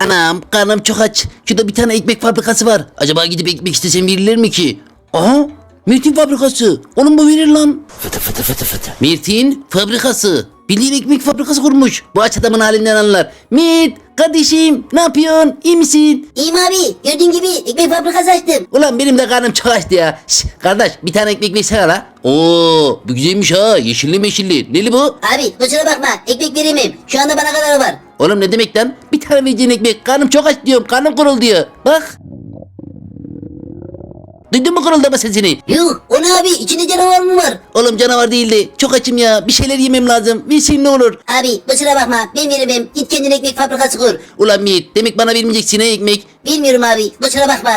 Anam karnım çok aç. Şurada bir tane ekmek fabrikası var. Acaba gidip ekmek istesem verirler mi ki? Aha Mirtin fabrikası. Oğlum bu verir lan. Fıtı fıtı fıtı fıtı. Mirtin fabrikası. Bildiğin ekmek fabrikası kurmuş. Bu aç adamın halinden anlar. Mirt kardeşim ne yapıyorsun? İyi misin? İyiyim abi. Gördüğün gibi ekmek fabrikası açtım. Ulan benim de karnım çok açtı ya. Şş, kardeş bir tane ekmek versene la. Oo bu güzelmiş ha. Yeşilli meşilli. Neli bu? Abi kusura bakma ekmek veremem. Şu anda bana kadar var. Oğlum ne demek lan? Bir tane vereceğin ekmek. Karnım çok aç diyorum. Karnım kurul diyor. Bak. Duydun mu kuruldama sesini? Yuh o ne abi içinde canavar mı var? Oğlum canavar değildi. Çok açım ya. Bir şeyler yemem lazım. Versin ne olur. Abi kusura bakma ben veremem. Git kendine ekmek fabrikası kur. Ulan Yiğit demek bana vermeyeceksin ha ekmek. Bilmiyorum abi kusura bakma.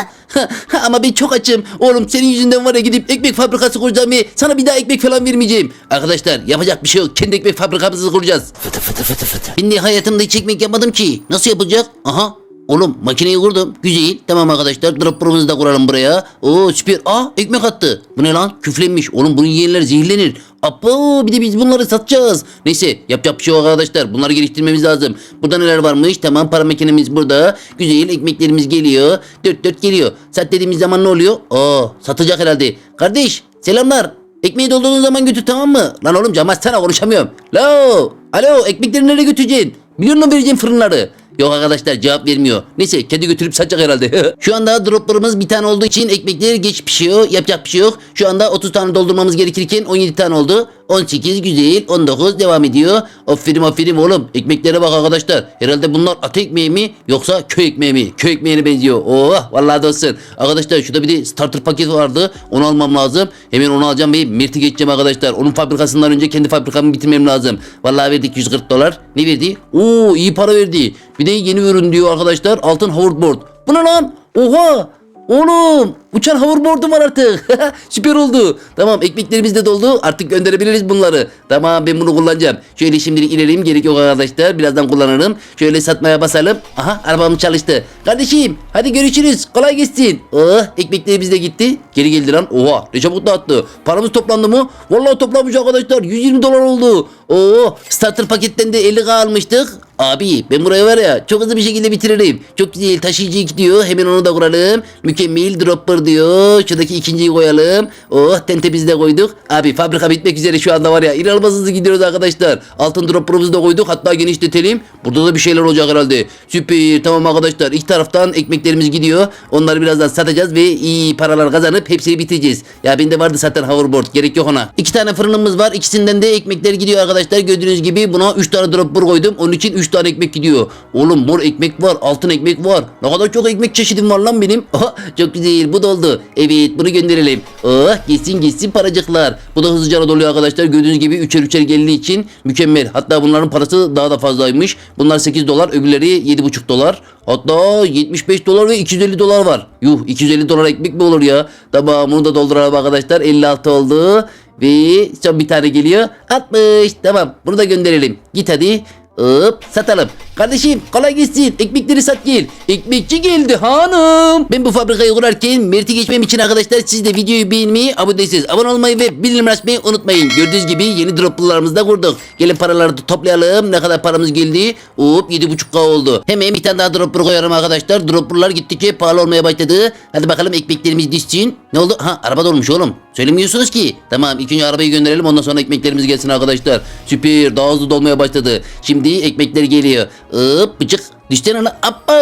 Ama ben çok açım. Oğlum senin yüzünden var ya gidip ekmek fabrikası kuracağım ve sana bir daha ekmek falan vermeyeceğim. Arkadaşlar yapacak bir şey yok. Kendi ekmek fabrikamızı kuracağız. Fıtı fıtı fıtı fıtı. Ben de hayatımda hiç ekmek yapmadım ki. Nasıl yapılacak? Aha. Oğlum makineyi kurdum. Güzel. Tamam arkadaşlar. Dropper'ımızı da kuralım buraya. Oo süper. Aa ekmek attı. Bu ne lan? Küflenmiş. Oğlum bunu yiyenler zehirlenir. Apo bir de biz bunları satacağız. Neyse yapacak bir şey arkadaşlar. Bunları geliştirmemiz lazım. Burada neler varmış? Tamam para makinemiz burada. Güzel ekmeklerimiz geliyor. Dört dört geliyor. Sat dediğimiz zaman ne oluyor? Aa satacak herhalde. Kardeş selamlar. Ekmeği doldurduğun zaman götür tamam mı? Lan oğlum cam açsana konuşamıyorum. Lo. Alo ekmekleri nereye götüreceksin? Musun vereceğim fırınları? Yok arkadaşlar cevap vermiyor. Neyse kendi götürüp satacak herhalde. Şu anda droplarımız bir tane olduğu için ekmekleri geç pişiyor. Yapacak bir şey yok. Şu anda 30 tane doldurmamız gerekirken 17 tane oldu. 18 güzel 19 devam ediyor. Aferin aferin oğlum. Ekmeklere bak arkadaşlar. Herhalde bunlar at ekmeği mi yoksa köy ekmeği mi? Köy ekmeğine benziyor. Oh vallahi dostum. Arkadaşlar şurada bir de starter paketi vardı. Onu almam lazım. Hemen onu alacağım ve Mert'i geçeceğim arkadaşlar. Onun fabrikasından önce kendi fabrikamı bitirmem lazım. Vallahi verdik 140 dolar. Ne verdi? Oo iyi para verdi. Bir de yeni ürün diyor arkadaşlar. Altın hoverboard. Bu ne lan? Oha! Oğlum uçan hoverboard'um var artık. Süper oldu. Tamam ekmeklerimiz de doldu. Artık gönderebiliriz bunları. Tamam ben bunu kullanacağım. Şöyle şimdilik ilerleyeyim. Gerek yok arkadaşlar. Birazdan kullanırım. Şöyle satmaya basalım. Aha arabam çalıştı. Kardeşim hadi görüşürüz. Kolay gelsin. Oh ekmeklerimiz de gitti. Geri geldi lan. Oha ne çabuk dağıttı. Paramız toplandı mı? Vallahi toplanmış arkadaşlar. 120 dolar oldu. Oo starter paketten de 50k almıştık. Abi ben burayı var ya çok hızlı bir şekilde bitiririm. Çok güzel taşıyıcı gidiyor. Hemen onu da kuralım. Mükemmel dropper diyor. Şuradaki ikinciyi koyalım. Oh tentemizi de koyduk. Abi fabrika bitmek üzere şu anda var ya. İnanılmaz hızlı gidiyoruz arkadaşlar. Altın dropper'ımızı da koyduk. Hatta genişletelim. Burada da bir şeyler olacak herhalde. Süper tamam arkadaşlar. İki taraftan ekmeklerimiz gidiyor. Onları birazdan satacağız ve iyi paralar kazanıp hepsini bitireceğiz. Ya bende vardı zaten hoverboard. Gerek yok ona. İki tane fırınımız var. İkisinden de ekmekler gidiyor arkadaşlar. Gördüğünüz gibi buna üç tane dropper koydum. Onun için üç tane ekmek gidiyor. Oğlum mor ekmek var. Altın ekmek var. Ne kadar çok ekmek çeşidim var lan benim. Aha, çok güzel. Bu doldu. Evet bunu gönderelim. Oh gitsin gitsin paracıklar. Bu da hızlıca doluyor arkadaşlar. Gördüğünüz gibi üçer üçer geldiği için mükemmel. Hatta bunların parası daha da fazlaymış. Bunlar 8 dolar. Öbürleri 7,5 dolar. Hatta 75 dolar ve 250 dolar var. Yuh 250 dolar ekmek mi olur ya? Tamam bunu da dolduralım arkadaşlar. 56 oldu. Ve son bir tane geliyor. 60. Tamam bunu da gönderelim. Git hadi. Hop satalım. Kardeşim kolay gelsin. Ekmekleri sat gel. Ekmekçi geldi hanım. Ben bu fabrikayı kurarken Mert'i geçmem için arkadaşlar siz de videoyu beğenmeyi, abone değilseniz abone olmayı ve bildirim açmayı unutmayın. Gördüğünüz gibi yeni droplarımızı da kurduk. Gelin paraları toplayalım. Ne kadar paramız geldi? Hop 7.5k oldu. Hemen bir tane daha dropper koyarım arkadaşlar. Dropperlar gittikçe pahalı olmaya başladı. Hadi bakalım ekmeklerimiz düşsün. Ne oldu? Ha araba dolmuş oğlum. Söylemiyorsunuz ki. Tamam ilk önce arabayı gönderelim ondan sonra ekmeklerimiz gelsin arkadaşlar. Süper daha hızlı dolmaya başladı. Şimdi ekmekler geliyor. Hop bıcık. Düştü lan. Appa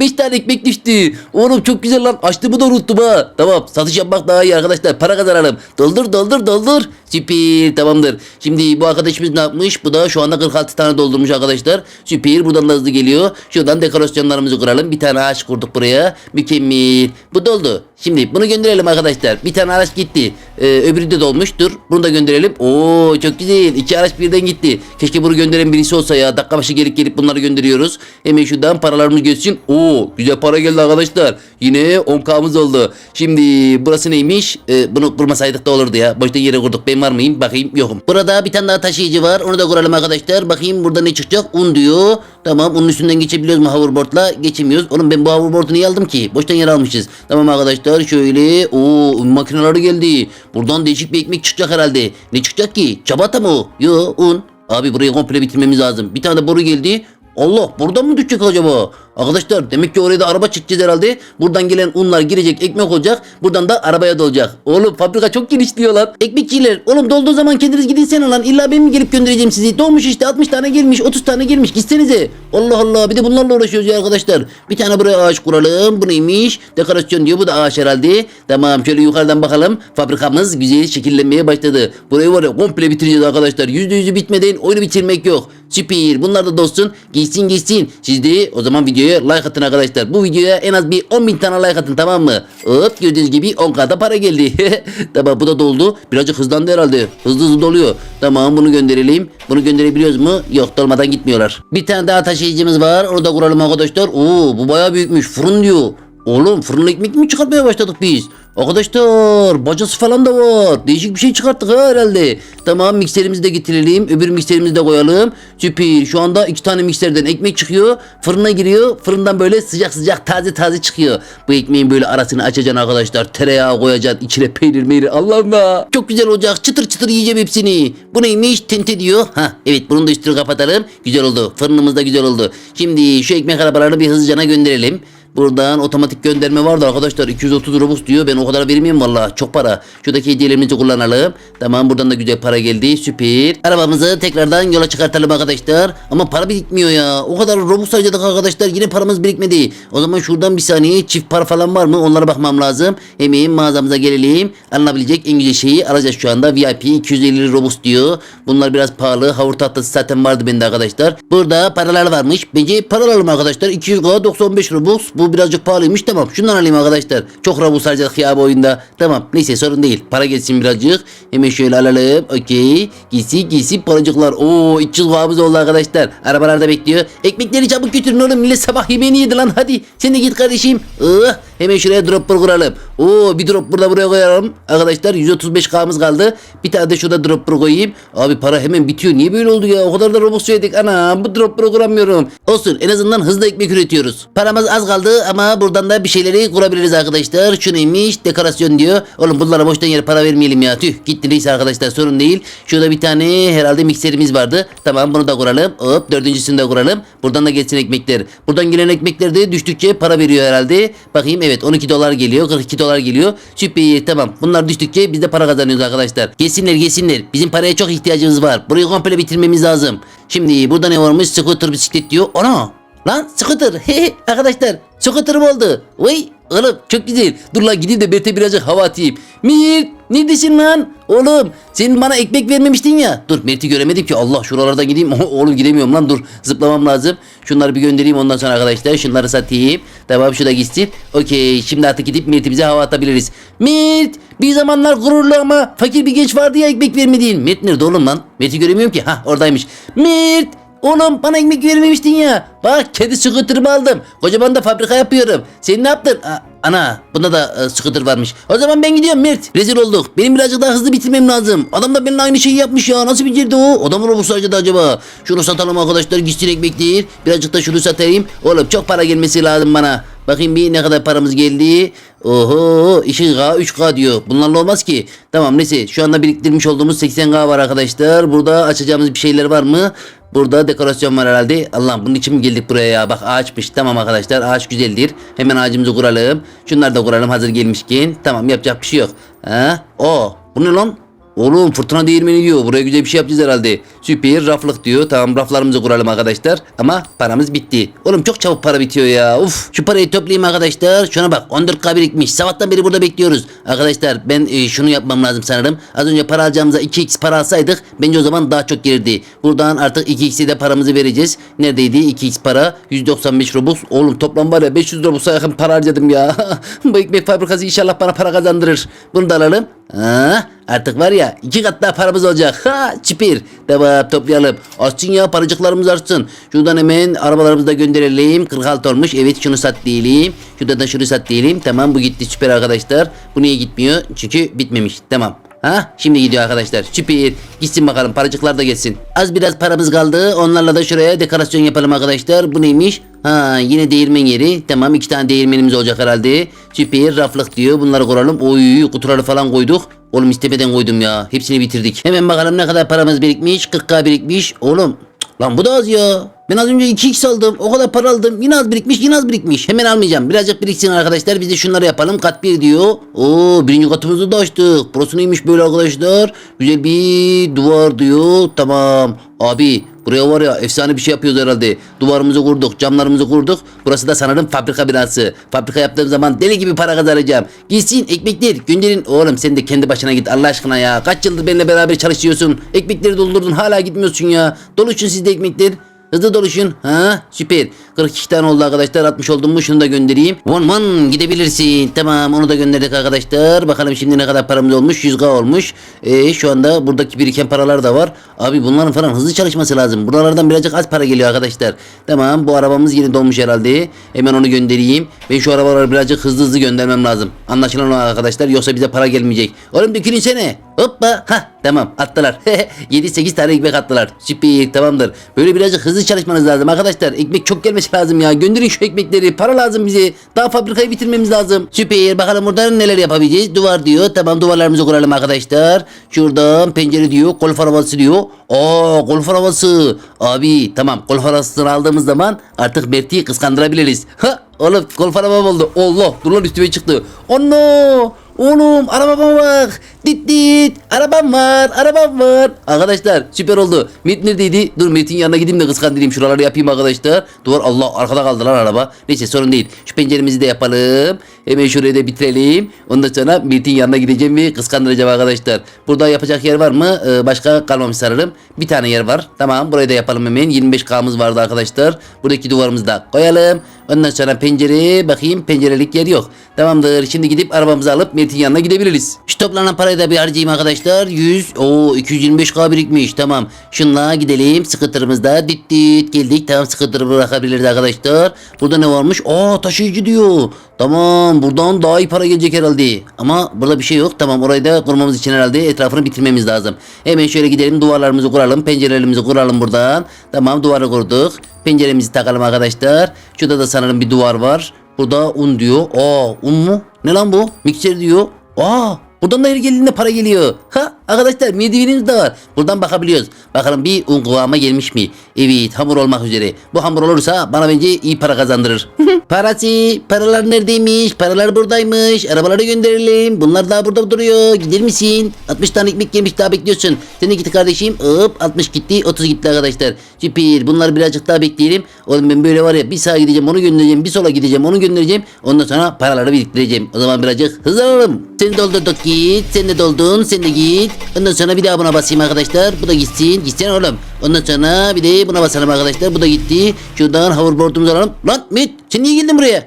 5 tane ekmek düştü. Oğlum çok güzel lan. Açtığımı da unuttum ha. Tamam satış yapmak daha iyi arkadaşlar. Para kazanalım. Doldur doldur doldur. Süper tamamdır. Şimdi bu arkadaşımız ne yapmış? Bu da şu anda 46 tane doldurmuş arkadaşlar. Süper buradan da hızlı geliyor. Şuradan dekorasyonlarımızı kuralım. Bir tane ağaç kurduk buraya. Mükemmel. Bu doldu. Şimdi bunu gönderelim arkadaşlar. Bir tane araç gitti. Ee, öbürü de dolmuş. Dur bunu da gönderelim. Oo çok güzel. İki araç birden gitti. Keşke bunu gönderen birisi olsa ya. Dakika başı gelip gelip bunları gönderiyoruz. Hemen şuradan paralarımız geçsin. Oo güzel para geldi arkadaşlar. Yine 10k'mız oldu. Şimdi burası neymiş? Ee, bunu kurmasaydık da olurdu ya. Boşta yere kurduk. Ben var mıyım? Bakayım yokum. Burada bir tane daha taşıyıcı var. Onu da kuralım arkadaşlar. Bakayım burada ne çıkacak? Un diyor. Tamam onun üstünden geçebiliyoruz mu hoverboardla? Geçemiyoruz. Oğlum ben bu hoverboard'u niye aldım ki? Boştan yer almışız. Tamam arkadaşlar şöyle. Oo makineleri geldi. Buradan değişik bir ekmek çıkacak herhalde. Ne çıkacak ki? Çabata mı? Yo un. Abi burayı komple bitirmemiz lazım. Bir tane boru geldi. Allah buradan mı düşecek acaba? Arkadaşlar demek ki oraya da araba çekeceğiz herhalde. Buradan gelen unlar girecek ekmek olacak. Buradan da arabaya dolacak. Oğlum fabrika çok geniş diyor lan. Ekmekçiler oğlum dolduğu zaman kendiniz gidin sen lan. İlla ben mi gelip göndereceğim sizi? Dolmuş işte 60 tane gelmiş 30 tane gelmiş gitsenize. Allah Allah bir de bunlarla uğraşıyoruz ya arkadaşlar. Bir tane buraya ağaç kuralım. Bu neymiş? Dekorasyon diyor bu da ağaç herhalde. Tamam şöyle yukarıdan bakalım. Fabrikamız güzel şekillenmeye başladı. Burayı var ya komple bitireceğiz arkadaşlar. Yüzde yüzü bitmeden oyunu bitirmek yok. Süper. Bunlar da dostun. Gitsin gitsin. Siz de o zaman videoya like atın arkadaşlar. Bu videoya en az bir 10 bin tane like atın tamam mı? Hop gördüğünüz gibi 10k'da para geldi. tamam bu da doldu. Birazcık hızlandı herhalde. Hızlı hızlı doluyor. Tamam bunu gönderelim. Bunu gönderebiliyoruz mu? Yok dolmadan gitmiyorlar. Bir tane daha taşıyıcımız var. Onu da kuralım arkadaşlar. Oo bu bayağı büyükmüş. Fırın diyor. Oğlum fırın ekmek mi çıkartmaya başladık biz? Arkadaşlar bacası falan da var. Değişik bir şey çıkarttık ha herhalde. Tamam mikserimizi de getirelim. Öbür mikserimizi de koyalım. Süper. Şu anda iki tane mikserden ekmek çıkıyor. Fırına giriyor. Fırından böyle sıcak sıcak taze taze çıkıyor. Bu ekmeğin böyle arasını açacaksın arkadaşlar. Tereyağı koyacaksın. içine peynir meynir. Allah'ım ya. Çok güzel olacak. Çıtır çıtır yiyeceğim hepsini. Bu neymiş? Tente diyor. Ha evet bunun da üstünü kapatalım. Güzel oldu. Fırınımız da güzel oldu. Şimdi şu ekmek arabalarını bir hızlıcana gönderelim. Buradan otomatik gönderme vardı arkadaşlar. 230 Robux diyor. Ben o kadar vermeyeyim valla. Çok para. Şuradaki hediyelerimizi kullanalım. Tamam buradan da güzel para geldi. Süper. Arabamızı tekrardan yola çıkartalım arkadaşlar. Ama para birikmiyor ya. O kadar Robux harcadık arkadaşlar. Yine paramız birikmedi. O zaman şuradan bir saniye çift para falan var mı? Onlara bakmam lazım. Hemen mağazamıza gelelim. Alınabilecek en güzel şeyi alacağız şu anda. VIP 250 Robux diyor. Bunlar biraz pahalı. Havur tahtası zaten vardı bende arkadaşlar. Burada paralar varmış. Bence para alalım arkadaşlar. 200 95 Robux. Bu birazcık pahalıymış. Tamam şundan alayım arkadaşlar. Çok Robux harcadık ya oyunda. Tamam neyse sorun değil. Para gelsin birazcık. Hemen şöyle alalım. Okey. Giysi giysi paracıklar. Oo 300 Robux oldu arkadaşlar. Arabalarda bekliyor. Ekmekleri çabuk götürün oğlum. Millet sabah yemeğini yedi lan. Hadi sen de git kardeşim. Ih, hemen şuraya dropper kuralım. Oo bir drop burada buraya koyalım. Arkadaşlar 135k'mız kaldı. Bir tane de şurada dropper koyayım. Abi para hemen bitiyor. Niye böyle oldu ya? O kadar da Robux söyledik. Ana bu dropper'ı kuramıyorum. Olsun en azından hızlı ekmek üretiyoruz. Paramız az kaldı ama buradan da bir şeyleri kurabiliriz arkadaşlar. Şu neymiş? Dekorasyon diyor. Oğlum bunlara boştan yere para vermeyelim ya. Tüh gitti neyse arkadaşlar sorun değil. Şurada bir tane herhalde mikserimiz vardı. Tamam bunu da kuralım. Hop dördüncüsünü de kuralım. Buradan da gelsin ekmekler. Buradan gelen ekmekler de düştükçe para veriyor herhalde. Bakayım evet 12 dolar geliyor. 42 dolar geliyor. Süper tamam. Bunlar düştükçe biz de para kazanıyoruz arkadaşlar. Gelsinler gelsinler. Bizim paraya çok ihtiyacımız var. Burayı komple bitirmemiz lazım. Şimdi burada ne varmış? Scooter bisiklet diyor. Ana Lan scooter. Hehe arkadaşlar scooter'ım oldu. Vay oğlum çok güzel. Dur lan gideyim de Mert'e birazcık hava atayım. Mert neredesin lan? Oğlum sen bana ekmek vermemiştin ya. Dur Mert'i göremedim ki Allah şuralarda gideyim. Oğlum gidemiyorum lan dur zıplamam lazım. Şunları bir göndereyim ondan sonra arkadaşlar. Şunları satayım. Tamam şu da gitsin. Okey şimdi artık gidip Mert'i bize hava atabiliriz. Mert bir zamanlar gururlu ama fakir bir genç vardı ya ekmek vermediğin. Mert nerede oğlum lan? Mert'i göremiyorum ki. Ha oradaymış. Mert Oğlum bana ekmek vermemiştin ya. Bak kedi scooter'ımı aldım. Kocaman da fabrika yapıyorum. Sen ne yaptın? A- ana bunda da e, scooter varmış. O zaman ben gidiyorum Mert. Rezil olduk. Benim birazcık daha hızlı bitirmem lazım. Adam da benimle aynı şeyi yapmış ya. Nasıl becerdi o? Adam robot harcadı acaba? Şunu satalım arkadaşlar. Gitsin ekmek değil. Birazcık da şunu satayım. Oğlum çok para gelmesi lazım bana. Bakayım bir ne kadar paramız geldi. Oho 2K 3K diyor. Bunlarla olmaz ki. Tamam neyse şu anda biriktirmiş olduğumuz 80K var arkadaşlar. Burada açacağımız bir şeyler var mı? Burada dekorasyon var herhalde. Allah'ım bunun için mi geldik buraya ya? Bak ağaçmış. Tamam arkadaşlar ağaç güzeldir. Hemen ağacımızı kuralım. Şunları da kuralım hazır gelmişken. Tamam yapacak bir şey yok. Ha? O. Bu ne lan? Oğlum fırtına değirmeni diyor. Buraya güzel bir şey yapacağız herhalde. Süper raflık diyor. Tamam raflarımızı kuralım arkadaşlar. Ama paramız bitti. Oğlum çok çabuk para bitiyor ya. Uf şu parayı toplayayım arkadaşlar. Şuna bak 14k birikmiş. Sabahtan beri burada bekliyoruz. Arkadaşlar ben e, şunu yapmam lazım sanırım. Az önce para alacağımıza 2x para alsaydık bence o zaman daha çok gelirdi. Buradan artık 2x'e de paramızı vereceğiz. Neredeydi 2x para? 195 robux. Oğlum toplam var ya 500 robux'a yakın para harcadım ya. Bu ekmek fabrikası inşallah bana para kazandırır. Bunu da alalım. Ha, artık var ya iki kat daha paramız olacak. Ha çipir. Devam toplayalım. Artsın ya paracıklarımız artsın. Şuradan hemen arabalarımızı da gönderelim. 46 olmuş. Evet şunu sat diyelim. Şuradan da şunu sat diyelim. Tamam bu gitti süper arkadaşlar. Bu niye gitmiyor? Çünkü bitmemiş. Tamam. Ha şimdi gidiyor arkadaşlar. Süper. Gitsin bakalım paracıklar da gelsin. Az biraz paramız kaldı. Onlarla da şuraya dekorasyon yapalım arkadaşlar. Bu neymiş? Ha yine değirmen yeri. Tamam iki tane değirmenimiz olacak herhalde. Süper raflık diyor. Bunları kuralım. Oy kutuları falan koyduk. Oğlum istemeden koydum ya. Hepsini bitirdik. Hemen bakalım ne kadar paramız birikmiş. 40k birikmiş. Oğlum cık, lan bu da az ya. Ben az önce 2x aldım. O kadar para aldım. Yine az birikmiş yine az birikmiş. Hemen almayacağım. Birazcık biriksin arkadaşlar. Biz de şunları yapalım. Kat 1 diyor. Oo birinci katımızı da açtık. Burası neymiş böyle arkadaşlar? Güzel bir duvar diyor. Tamam. Abi buraya var ya efsane bir şey yapıyoruz herhalde. Duvarımızı kurduk, camlarımızı kurduk. Burası da sanırım fabrika binası. Fabrika yaptığım zaman deli gibi para kazanacağım. Gitsin ekmekler gönderin. Oğlum sen de kendi başına git Allah aşkına ya. Kaç yıldır benimle beraber çalışıyorsun. Ekmekleri doldurdun hala gitmiyorsun ya. Doluşun sizde ekmekler. Hızlı doluşun. Ha süper. 42 tane oldu arkadaşlar. 60 oldum mu şunu da göndereyim. Von von gidebilirsin. Tamam onu da gönderdik arkadaşlar. Bakalım şimdi ne kadar paramız olmuş. 100k olmuş. Ee, şu anda buradaki biriken paralar da var. Abi bunların falan hızlı çalışması lazım. Buralardan birazcık az para geliyor arkadaşlar. Tamam bu arabamız yeni dolmuş herhalde. Hemen onu göndereyim. Ben şu arabaları birazcık hızlı hızlı göndermem lazım. Anlaşılan o arkadaşlar. Yoksa bize para gelmeyecek. Oğlum dökülün sene. Hoppa. Ha tamam attılar. 7-8 tane ekmek attılar. Süper tamamdır. Böyle birazcık hızlı çalışmanız lazım arkadaşlar. Ekmek çok gelmesi lazım ya. Gönderin şu ekmekleri. Para lazım bize. Daha fabrikayı bitirmemiz lazım. Süper. Bakalım buradan neler yapabileceğiz. Duvar diyor. Tamam duvarlarımızı kuralım arkadaşlar. Şuradan pencere diyor. Golf arabası diyor. Aa golf arabası. Abi tamam golf arabasını aldığımız zaman artık Mert'i kıskandırabiliriz. Ha oğlum golf arabam oldu. Allah dur lan üstüme çıktı. Ono. Oğlum arabama bak. Dit dit. Arabam var. Arabam var. Arkadaşlar süper oldu. Met neredeydi? Dur Met'in yanına gideyim de kıskandırayım. Şuraları yapayım arkadaşlar. Duvar Allah arkada kaldı lan araba. Neyse sorun değil. Şu penceremizi de yapalım. Hemen şurayı da bitirelim. Ondan sonra Met'in yanına gideceğim ve kıskandıracağım arkadaşlar. Burada yapacak yer var mı? Ee, başka kalmamış sanırım. Bir tane yer var. Tamam burayı da yapalım hemen. 25K'mız vardı arkadaşlar. Buradaki duvarımızı da koyalım. Ondan sonra pencere bakayım pencerelik yer yok. Tamamdır. Şimdi gidip arabamızı alıp Mert'in yanına gidebiliriz. Şu toplanan parayı da bir harcayayım arkadaşlar. 100. Oo 225k birikmiş. Tamam. Şunla gidelim. Sıkıntırımızda dit dit geldik. Tamam sıkıntırı bırakabiliriz arkadaşlar. Burada ne varmış? Aa taşıyıcı diyor. Tamam buradan daha iyi para gelecek herhalde. Ama burada bir şey yok. Tamam orayı da kurmamız için herhalde etrafını bitirmemiz lazım. Hemen şöyle gidelim duvarlarımızı kuralım. Pencerelerimizi kuralım buradan. Tamam duvarı kurduk. Penceremizi takalım arkadaşlar. Şurada da sanırım bir duvar var. Burada un diyor. Aa un mu? Ne lan bu? Mikser diyor. Aa buradan da her geldiğinde para geliyor. Ha arkadaşlar merdivenimiz de var. Buradan bakabiliyoruz. Bakalım bir un kıvama gelmiş mi? Evet hamur olmak üzere. Bu hamur olursa bana bence iyi para kazandırır. Parası. Paralar neredeymiş? Paralar buradaymış. Arabaları gönderelim. Bunlar daha burada duruyor. Gider misin? 60 tane ekmek yemiş daha bekliyorsun. Sen de gitti kardeşim. Hop 60 gitti 30 gitti arkadaşlar. Süper. Bunları birazcık daha bekleyelim. Oğlum ben böyle var ya bir sağa gideceğim onu göndereceğim. Bir sola gideceğim onu göndereceğim. Ondan sonra paraları biriktireceğim. O zaman birazcık hızlanalım. Sen doldurduk git. Sen de doldun. Sen de git. Ondan sonra bir daha buna basayım arkadaşlar. Bu da gitsin. Gitsin oğlum. Ondan sonra bir de buna basalım arkadaşlar. Bu da gitti. Şuradan hoverboard'umuzu alalım. Lan Mit sen niye geldin buraya?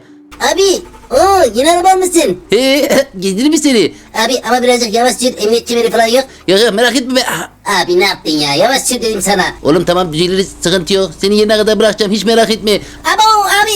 Abi. Oo yine araba almışsın. He gezdirir mi seni? Abi ama birazcık yavaş sür. Emniyet kemeri falan yok. Yok yok merak etme be. Ah, Abi ne yaptın ya? Yavaş sür dedim sana. Oğlum tamam düzeliriz sıkıntı yok. Seni yerine kadar bırakacağım hiç merak etme. Abo abi.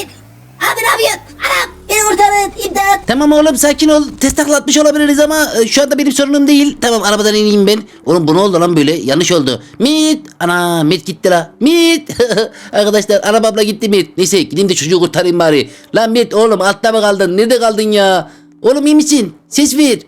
Abi ne yapıyorsun? Anam beni kurtarın. İmdat. Tamam oğlum sakin ol. Test taklatmış olabiliriz ama e, şu anda benim sorunum değil. Tamam arabadan ineyim ben. Oğlum bu ne oldu lan böyle? Yanlış oldu. Mit. Ana Mit gitti la. Mit. Arkadaşlar arabamla gitti Mit. Neyse gideyim de çocuğu kurtarayım bari. Lan Mit oğlum altta mı kaldın? Nerede kaldın ya? Oğlum iyi misin? Ses ver.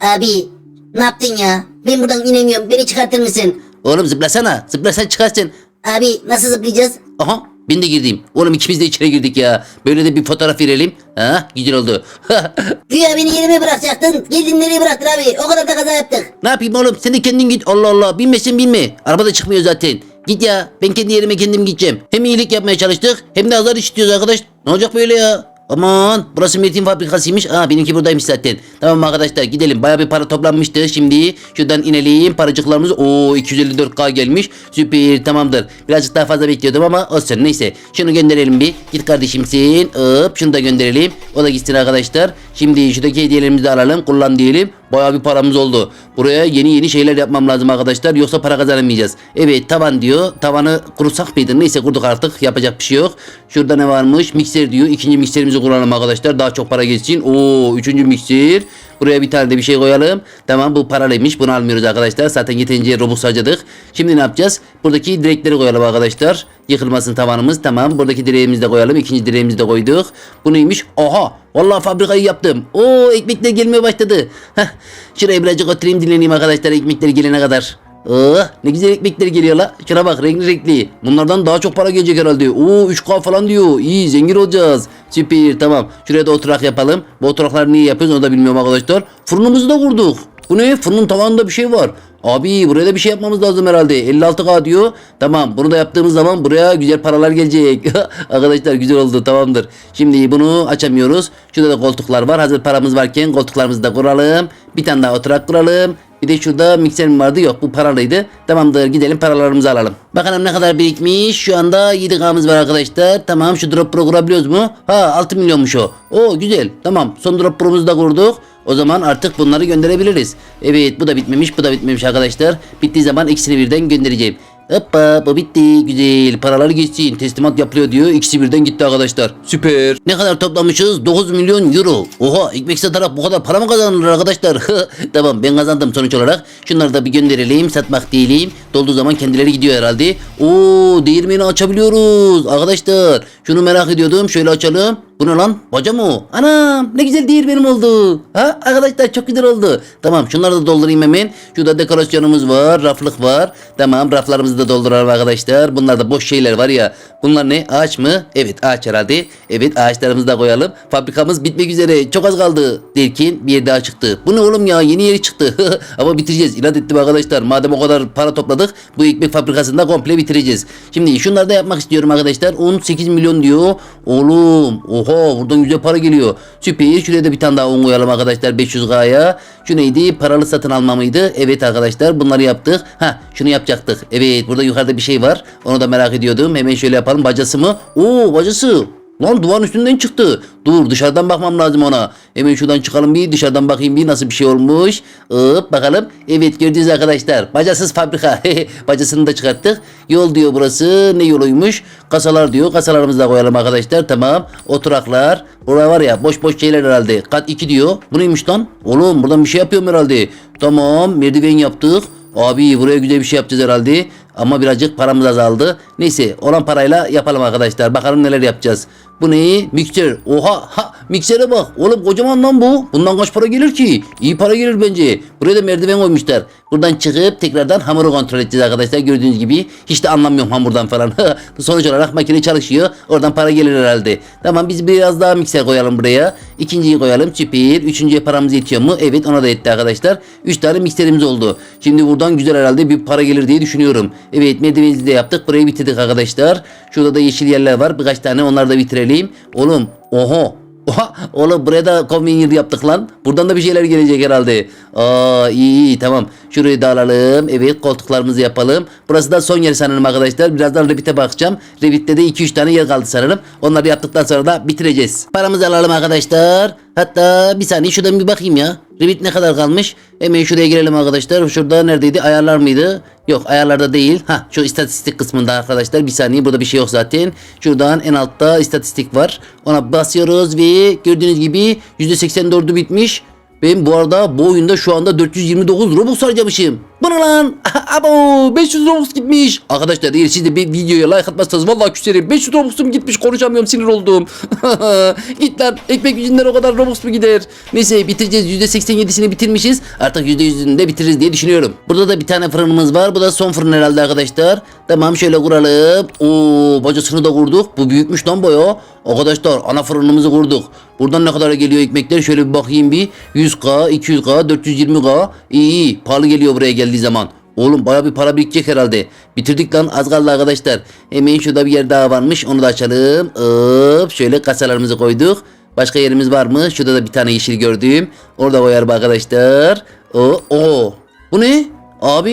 Abi ne yaptın ya? Ben buradan inemiyorum. Beni çıkartır mısın? Oğlum zıplasana. Zıplasan çıkarsın. Abi nasıl zıplayacağız? Aha ben de girdim. Oğlum ikimiz de içeri girdik ya. Böyle de bir fotoğraf verelim. Ha güzel oldu. Güya beni yerime bırakacaktın. Geldin nereye bıraktın abi? O kadar da kaza yaptık. ne yapayım oğlum sen de kendin git. Allah Allah binmesin binme. Araba da çıkmıyor zaten. Git ya ben kendi yerime kendim gideceğim. Hem iyilik yapmaya çalıştık hem de azar işitiyoruz arkadaş. Ne olacak böyle ya? Aman burası Metin fabrikasıymış. Aa benimki buradaymış zaten. Tamam arkadaşlar gidelim. Baya bir para toplanmıştı. Şimdi şuradan inelim. Paracıklarımız o 254k gelmiş. Süper tamamdır. Birazcık daha fazla bekliyordum ama olsun neyse. Şunu gönderelim bir. Git kardeşim sen. Hop şunu da gönderelim. O da gitsin arkadaşlar. Şimdi şuradaki hediyelerimizi alalım. Kullan diyelim. Baya bir paramız oldu. Buraya yeni yeni şeyler yapmam lazım arkadaşlar. Yoksa para kazanamayacağız. Evet tavan diyor. Tavanı kursak mıydı? Neyse kurduk artık. Yapacak bir şey yok. Şurada ne varmış? Mikser diyor. İkinci mikserimizi kullanalım arkadaşlar. Daha çok para geçsin. Oo üçüncü mikser. Buraya bir tane de bir şey koyalım. Tamam bu paralıymış. Bunu almıyoruz arkadaşlar. Zaten yeterince Robux harcadık. Şimdi ne yapacağız? Buradaki direkleri koyalım arkadaşlar. Yıkılmasın tavanımız. Tamam. Buradaki direğimizi de koyalım. İkinci direğimizi de koyduk. Bu neymiş? Oha. Vallahi fabrikayı yaptım. Oo ekmekler gelmeye başladı. Heh. Şuraya birazcık oturayım dinleneyim arkadaşlar ekmekler gelene kadar. Oh, ne güzel ekmekler geliyor la. Şuna bak renkli renkli. Bunlardan daha çok para gelecek herhalde. Oo 3K falan diyor. İyi zengin olacağız. Süper tamam. Şuraya da oturak yapalım. Bu oturakları niye yapıyoruz onu da bilmiyorum arkadaşlar. Fırınımızı da kurduk. Bu ne? Fırının tavanında bir şey var. Abi buraya da bir şey yapmamız lazım herhalde. 56K diyor. Tamam bunu da yaptığımız zaman buraya güzel paralar gelecek. Arkadaşlar güzel oldu tamamdır. Şimdi bunu açamıyoruz. Şurada da koltuklar var. Hazır paramız varken koltuklarımızı da kuralım. Bir tane daha oturak kuralım. Bir de şurada mikser mi vardı? Yok bu paralıydı. Tamamdır gidelim paralarımızı alalım. Bakalım ne kadar birikmiş. Şu anda 7K'mız var arkadaşlar. Tamam şu drop pro kurabiliyoruz mu? Ha 6 milyonmuş o. Oo güzel. Tamam son drop pro'muzu da kurduk. O zaman artık bunları gönderebiliriz. Evet bu da bitmemiş bu da bitmemiş arkadaşlar. Bittiği zaman ikisini birden göndereceğim. Hoppa bu bitti. Güzel. Paraları geçsin. Teslimat yapılıyor diyor. İkisi birden gitti arkadaşlar. Süper. Ne kadar toplamışız? 9 milyon euro. Oha ekmek satarak bu kadar para mı kazanılır arkadaşlar? tamam ben kazandım sonuç olarak. Şunları da bir gönderelim. Satmak değilim. Dolduğu zaman kendileri gidiyor herhalde. Oo değirmeni açabiliyoruz. Arkadaşlar şunu merak ediyordum. Şöyle açalım. Bu ne lan? Baca mı o? Anam ne güzel değirmenim oldu. Ha arkadaşlar çok güzel oldu. Tamam şunları da doldurayım hemen. Şurada dekorasyonumuz var. Raflık var. Tamam raflarımızı da dolduralım arkadaşlar. Bunlar da boş şeyler var ya. Bunlar ne? Ağaç mı? Evet ağaç herhalde. Evet ağaçlarımızı da koyalım. Fabrikamız bitmek üzere. Çok az kaldı. Derken bir yer daha çıktı. Bu ne oğlum ya? Yeni yeri çıktı. Ama bitireceğiz. İnat ettim arkadaşlar. Madem o kadar para topladık. Bu ekmek fabrikasını da komple bitireceğiz. Şimdi şunları da yapmak istiyorum arkadaşlar. 18 milyon diyor. Oğlum. Oha buradan güzel para geliyor. Süper. Şuraya da bir tane daha un koyalım arkadaşlar 500K'ya. Şu neydi? Paralı satın alma mıydı? Evet arkadaşlar bunları yaptık. Ha şunu yapacaktık. Evet burada yukarıda bir şey var. Onu da merak ediyordum. Hemen şöyle yapalım. Bacası mı? Oo bacası. Lan duvarın üstünden çıktı. Dur dışarıdan bakmam lazım ona. Hemen şuradan çıkalım bir dışarıdan bakayım bir nasıl bir şey olmuş. Hop bakalım. Evet gördünüz arkadaşlar. Bacasız fabrika. Bacasını da çıkarttık. Yol diyor burası. Ne yoluymuş? Kasalar diyor. Kasalarımızı da koyalım arkadaşlar. Tamam. Oturaklar. Buraya var ya boş boş şeyler herhalde. Kat 2 diyor. Bu neymiş lan? Oğlum buradan bir şey yapıyorum herhalde. Tamam merdiven yaptık. Abi buraya güzel bir şey yapacağız herhalde. Ama birazcık paramız azaldı. Neyse olan parayla yapalım arkadaşlar. Bakalım neler yapacağız. Bu ne? Mikser. Oha ha miksere bak. Oğlum kocaman lan bu. Bundan kaç para gelir ki? İyi para gelir bence. Buraya da merdiven koymuşlar. Buradan çıkıp tekrardan hamuru kontrol edeceğiz arkadaşlar. Gördüğünüz gibi hiç de anlamıyorum hamurdan falan. Sonuç olarak makine çalışıyor. Oradan para gelir herhalde. Tamam biz biraz daha mikser koyalım buraya. İkinciyi koyalım. Süper. Üçüncüye paramız yetiyor mu? Evet ona da yetti arkadaşlar. Üç tane mikserimiz oldu. Şimdi buradan güzel herhalde bir para gelir diye düşünüyorum. Evet merdivenimizi de yaptık. Burayı bitirdik arkadaşlar. Şurada da yeşil yerler var. Birkaç tane onları da bitirelim. Oğlum oha Oha, oğlum buraya da conveyor yaptık lan. Buradan da bir şeyler gelecek herhalde. Aa iyi iyi tamam. Şurayı da alalım. Evet koltuklarımızı yapalım. Burası da son yer sanırım arkadaşlar. Birazdan Revit'e bakacağım. Revit'te de 2-3 tane yer kaldı sanırım. Onları yaptıktan sonra da bitireceğiz. Paramızı alalım arkadaşlar. Hatta bir saniye şuradan bir bakayım ya. Revit ne kadar kalmış? Hemen şuraya girelim arkadaşlar. Şurada neredeydi? Ayarlar mıydı? Yok ayarlarda değil. Ha şu istatistik kısmında arkadaşlar. Bir saniye burada bir şey yok zaten. Şuradan en altta istatistik var. Ona basıyoruz ve gördüğünüz gibi %84'ü bitmiş. Ben bu arada bu oyunda şu anda 429 Robux harcamışım. Bu ne lan? Abo 500 Robux gitmiş. Arkadaşlar eğer siz de bir videoya like atmazsanız vallahi küserim. 500 Robux'um gitmiş konuşamıyorum sinir oldum. Git lan ekmek yüzünden o kadar Robux mu gider? Neyse bitireceğiz %87'sini bitirmişiz. Artık %100'ünü de bitiririz diye düşünüyorum. Burada da bir tane fırınımız var. Bu da son fırın herhalde arkadaşlar. Tamam şöyle kuralım. Oo bacasını da kurduk. Bu büyükmüş lan boya. Arkadaşlar ana fırınımızı kurduk. Buradan ne kadar geliyor ekmekler? Şöyle bir bakayım bir. 100k, 200k, 420k. İyi iyi. Pahalı geliyor buraya geldiği zaman. Oğlum baya bir para birikecek herhalde. Bitirdik lan az kaldı arkadaşlar. Hemen şurada bir yer daha varmış. Onu da açalım. Hop şöyle kasalarımızı koyduk. Başka yerimiz var mı? Şurada da bir tane yeşil gördüm. Orada koyarım arkadaşlar. O, o. Bu ne? Abi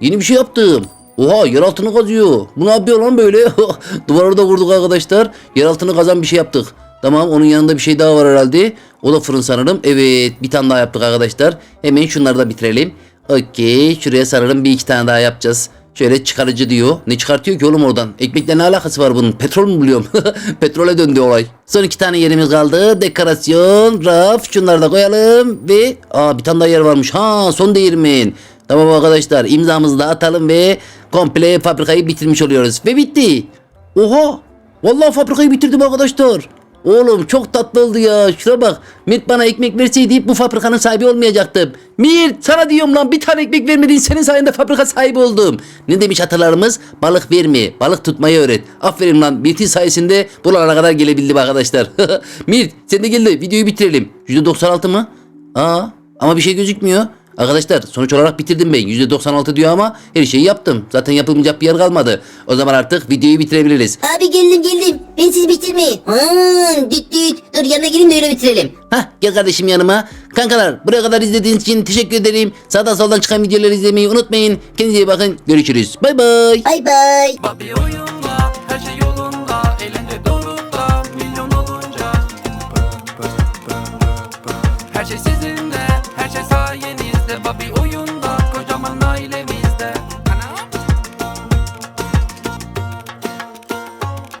yeni bir şey yaptım. Oha yer altını kazıyor. Bu ne yapıyor lan böyle? Duvarı da vurduk arkadaşlar. Yer altını kazan bir şey yaptık. Tamam onun yanında bir şey daha var herhalde. O da fırın sanırım. Evet bir tane daha yaptık arkadaşlar. Hemen şunları da bitirelim. Okey şuraya sanırım bir iki tane daha yapacağız. Şöyle çıkarıcı diyor. Ne çıkartıyor ki oğlum oradan? Ekmekle ne alakası var bunun? Petrol mü buluyorum? Petrole döndü olay. Son iki tane yerimiz kaldı. Dekorasyon, raf. Şunları da koyalım. Ve aa bir tane daha yer varmış. Ha son değirmen. Tamam arkadaşlar imzamızı da atalım ve komple fabrikayı bitirmiş oluyoruz. Ve bitti. Oha. Vallahi fabrikayı bitirdim arkadaşlar. Oğlum çok tatlı oldu ya. Şuna bak. Mirt bana ekmek verseydi bu fabrikanın sahibi olmayacaktım. Mirt sana diyorum lan bir tane ekmek vermedin senin sayende fabrika sahibi oldum. Ne demiş atalarımız? Balık verme, balık tutmayı öğret. Aferin lan Mirt'in sayesinde buralara kadar gelebildim arkadaşlar. Mirt sen de gel de videoyu bitirelim. %96 mı? Aa ama bir şey gözükmüyor. Arkadaşlar sonuç olarak bitirdim ben. %96 diyor ama her şeyi yaptım. Zaten yapılmayacak bir yer kalmadı. O zaman artık videoyu bitirebiliriz. Abi geldim geldim. Ben siz bitirmeyin. Aa, düt düt. Dur yanına gireyim de öyle bitirelim. Hah gel kardeşim yanıma. Kankalar buraya kadar izlediğiniz için teşekkür ederim. Sağdan soldan çıkan videoları izlemeyi unutmayın. Kendinize iyi bakın. Görüşürüz. Bay bay. Bay bay. Her